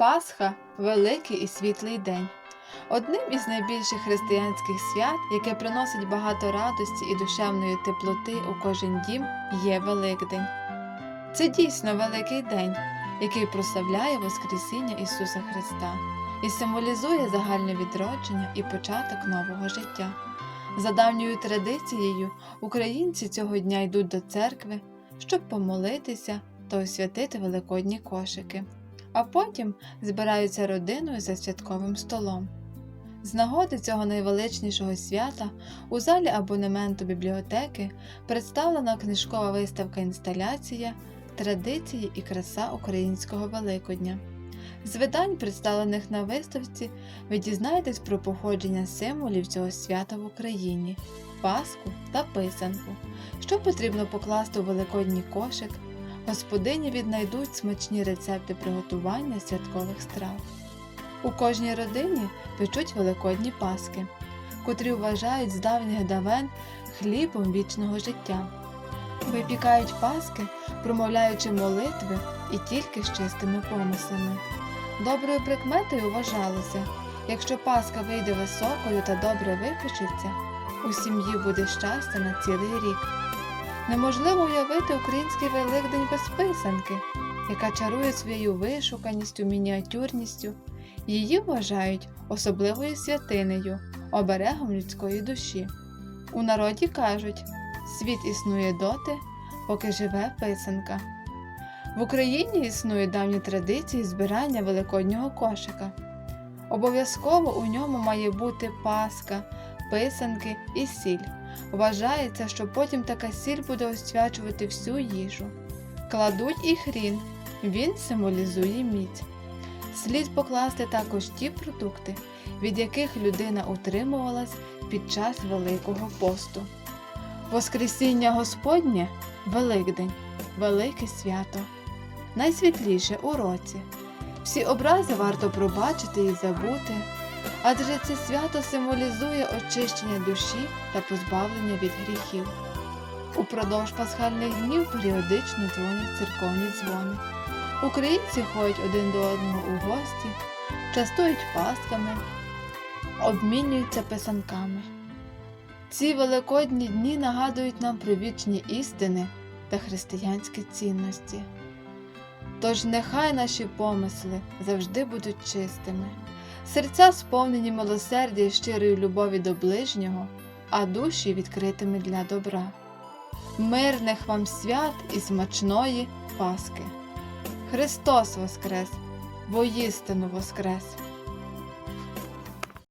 Пасха великий і світлий день. Одним із найбільших християнських свят, яке приносить багато радості і душевної теплоти у кожен дім, є Великдень. Це дійсно великий день, який прославляє Воскресіння Ісуса Христа і символізує загальне відродження і початок нового життя. За давньою традицією, українці цього дня йдуть до церкви, щоб помолитися та освятити великодні кошики, а потім збираються родиною за святковим столом. З нагоди цього найвеличнішого свята у залі абонементу бібліотеки представлена книжкова виставка інсталяція Традиції і краса українського Великодня. З видань, представлених на виставці, ви дізнаєтесь про походження символів цього свята в Україні, Пасху та писанку, що потрібно покласти у великодній кошик. Господині віднайдуть смачні рецепти приготування святкових страв. У кожній родині печуть великодні паски, котрі вважають з давніх давен хлібом вічного життя. Випікають паски, промовляючи молитви і тільки з чистими помислами. Доброю прикметою вважалося, якщо паска вийде високою та добре випечеться, у сім'ї буде щастя на цілий рік. Неможливо уявити український Великдень без писанки, яка чарує своєю вишуканістю, мініатюрністю. Її вважають особливою святинею, оберегом людської душі. У народі кажуть, світ існує доти, поки живе писанка. В Україні існують давні традиції збирання великоднього кошика. Обов'язково у ньому має бути паска, писанки і сіль. Вважається, що потім така сіль буде освячувати всю їжу. Кладуть і хрін, він символізує міць. Слід покласти також ті продукти, від яких людина утримувалась під час Великого посту. Воскресіння Господнє Великдень, велике свято, найсвітліше у році. Всі образи варто пробачити і забути, адже це свято символізує очищення душі та позбавлення від гріхів. Упродовж пасхальних днів періодично дзвонять церковні дзвони. Українці ходять один до одного у гості, частують пасками, обмінюються писанками. Ці великодні дні нагадують нам про вічні істини та християнські цінності. Тож нехай наші помисли завжди будуть чистими, серця сповнені милосердя і щирої любові до ближнього, а душі відкритими для добра. Мирних вам свят і смачної Паски! Христос Воскрес! Воістину Воскрес!